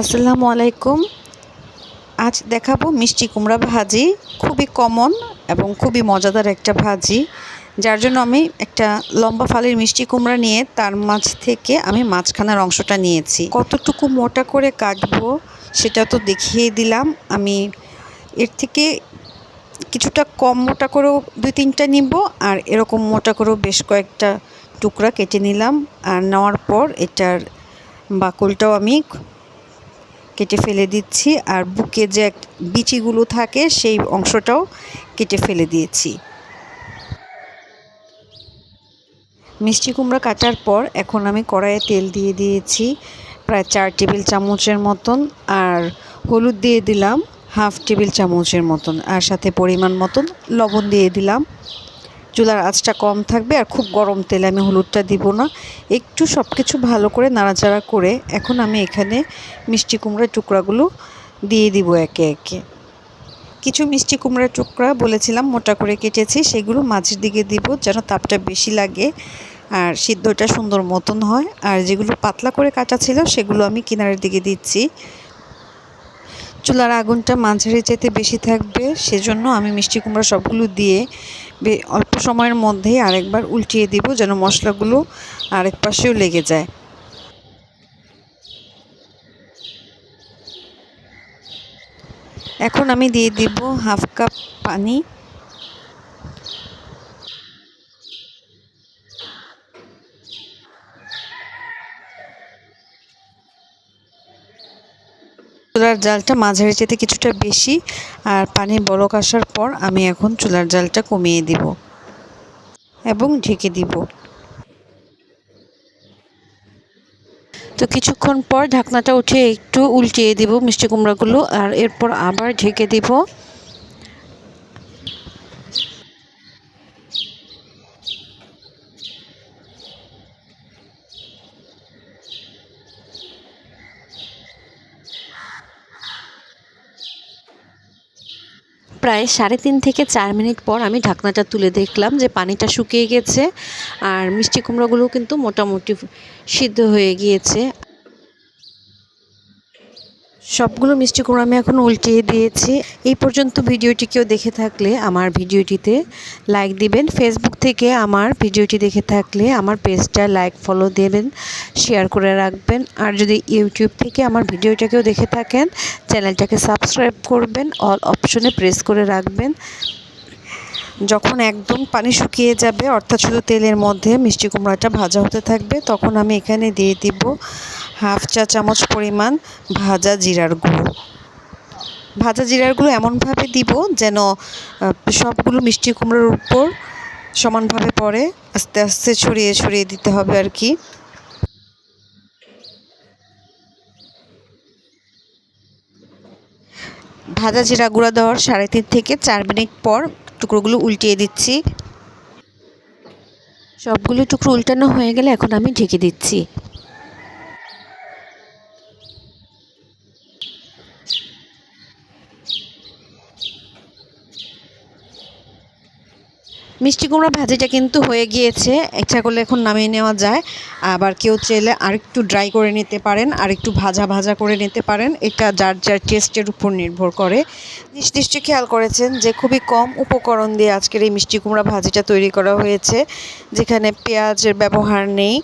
আসসালামু আলাইকুম। আজ দেখাবো মিষ্টি কুমড়া ভাজি। খুবই কমন এবং খুবই মজাদার একটা ভাজি। যার জন্য আমি একটা লম্বা ফালের মিষ্টি কুমড়া নিয়ে তার মাঝ থেকে আমি মাঝখানার অংশটা নিয়েছি। কতটুকু মোটা করে কাটবো সেটা তো দেখিয়ে দিলাম। আমি এর থেকে কিছুটা কম মোটা করেও দুই তিনটা নিব আর এরকম মোটা করেও বেশ কয়েকটা টুকরা কেটে নিলাম। আর নেওয়ার পর এটার বাকলটাও আমি কেটে ফেলে দিচ্ছি আর বুকে যে বিচিগুলো থাকে সেই অংশটাও কেটে ফেলে দিয়েছি। মিষ্টি কুমড়া কাটার পর এখন আমি কড়াইয়ে তেল দিয়ে দিয়েছি প্রায় চার টেবিল চামচের মতন আর হলুদ দিয়ে দিলাম হাফ টেবিল চামচের মতন আর সাথে পরিমাণ মতন লবণ দিয়ে দিলাম। চুলার আঁচটা কম থাকবে আর খুব গরম তেলে আমি হলুদটা দিব না। একটু সব কিছু ভালো করে নাড়াচাড়া করে এখন আমি এখানে মিষ্টি কুমড়ার টুকরাগুলো দিয়ে দিব একে একে। কিছু মিষ্টি কুমড়ার টুকরা বলেছিলাম মোটা করে কেটেছি, সেগুলো মাঝের দিকে দিব যেন তাপটা বেশি লাগে আর সিদ্ধটা সুন্দর মতন হয়। আর যেগুলো পাতলা করে কাটা ছিল সেগুলো আমি কিনারের দিকে দিচ্ছি। চুলার আগুনটা মাঝারি যেতে বেশি থাকবে, সেজন্য আমি মিষ্টি কুমড়া সবগুলো দিয়ে অল্প সময়ের মধ্যেই আরেকবার উল্টিয়ে দিব যেন মশলাগুলো আরেক পাশেও লেগে যায়। এখন আমি দিয়ে দিব হাফ কাপ পানি। চুলার জালটা মাঝারি চেতে কিছুটা বেশি আর পানি বলক আসার পর আমি এখন চুলার জালটা কমিয়ে দিব এবং ঢেকে দিব। তো কিছুক্ষণ পর ঢাকনাটা উঠে একটু উল্টিয়ে দিব মিষ্টি কুমড়াগুলো আর এরপর আবার ঢেকে দিব। প্রায় সাড়ে তিন থেকে চার মিনিট পর আমি ঢাকনাটা তুলে দেখলাম যে পানিটা শুকিয়ে গেছে আর মিষ্টি কুমড়োগুলো কিন্তু মোটামুটি সিদ্ধ হয়ে গিয়েছে। সবগুলো মিষ্টি কুমড়ো আমি এখন উল্টিয়ে দিয়েছি। এই পর্যন্ত ভিডিওটি কেউ দেখে থাকলে আমার ভিডিওটিতে লাইক দিবেন। ফেসবুক থেকে আমার ভিডিওটি দেখে থাকলে আমার পেজটা লাইক ফলো দেবেন শেয়ার করে রাখবেন। আর যদি ইউটিউব থেকে আমার ভিডিওটাকেও দেখে থাকেন, চ্যানেলটাকে সাবস্ক্রাইব করবেন অল অপশনে প্রেস করে রাখবেন। যখন একদম পানি শুকিয়ে যাবে, অর্থাৎ শুধু তেলের মধ্যে মিষ্টি কুমড়াটা ভাজা হতে থাকবে, তখন আমি এখানে দিয়ে দিব হাফ চা চামচ পরিমাণ ভাজা জিরার গুঁড়ো। ভাজা জিরার গুঁড়ো এমনভাবে দিব যেন সবগুলো মিষ্টি কুমড়োর উপর সমানভাবে পড়ে, আস্তে আস্তে ছড়িয়ে ছড়িয়ে দিতে হবে আর কি। ভাজা জিরা গুঁড়া দেওয়ার সাড়ে তিন থেকে চার মিনিট পর টুকরোগুলো উল্টিয়ে দিচ্ছি। সবগুলো টুকরো উল্টানো হয়ে গেলে এখন আমি ঢেকে দিচ্ছি। মিষ্টি কুমড়া ভাজিটা কিন্তু হয়ে গিয়েছে। ইচ্ছা করলে এখন নামিয়ে নেওয়া যায়। আবার কেউ চাইলে আরেকটু ড্রাই করে নিতে পারেন আর একটু ভাজা ভাজা করে নিতে পারেন। এটা যার যার টেস্টের উপর নির্ভর করে। নিশ্চয়ই খেয়াল করেছেন যে খুবই কম উপকরণ দিয়ে আজকের এই মিষ্টি কুমড়া ভাজিটা তৈরি করা হয়েছে। যেখানে পেঁয়াজের ব্যবহার নেই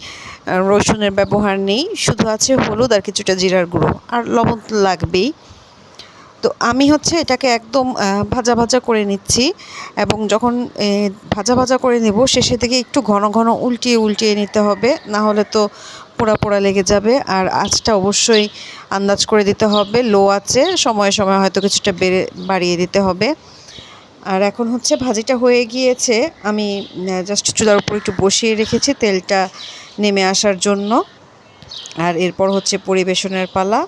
রসুনের ব্যবহার নেই। শুধু আছে হলুদ আর কিছুটা জিরার গুঁড়ো। আর লবণ লাগবেই। তো আমি হচ্ছে এটাকে একদম ভাজা ভাজা করে নিচ্ছি এবং যখন ভাজা ভাজা করে নেব শেষে থেকে একটু ঘন ঘন উল্টিয়ে উল্টিয়ে নিতে হবে, না হলে তো পোড়া পোড়া লেগে যাবে। আর আঁচটা অবশ্যই আন্দাজ করে দিতে হবে, লো আছে সময়ে সময়ে হয়তো কিছুটা বেড়ে, বাড়িয়ে দিতে হবে। আর এখন হচ্ছে ভাজিটা হয়ে গিয়েছে, আমি জাস্ট চুলার উপর একটু বসিয়ে রেখেছি তেলটা নেমে আসার জন্য। আর এরপর হচ্ছে পরিবেশনের পালা।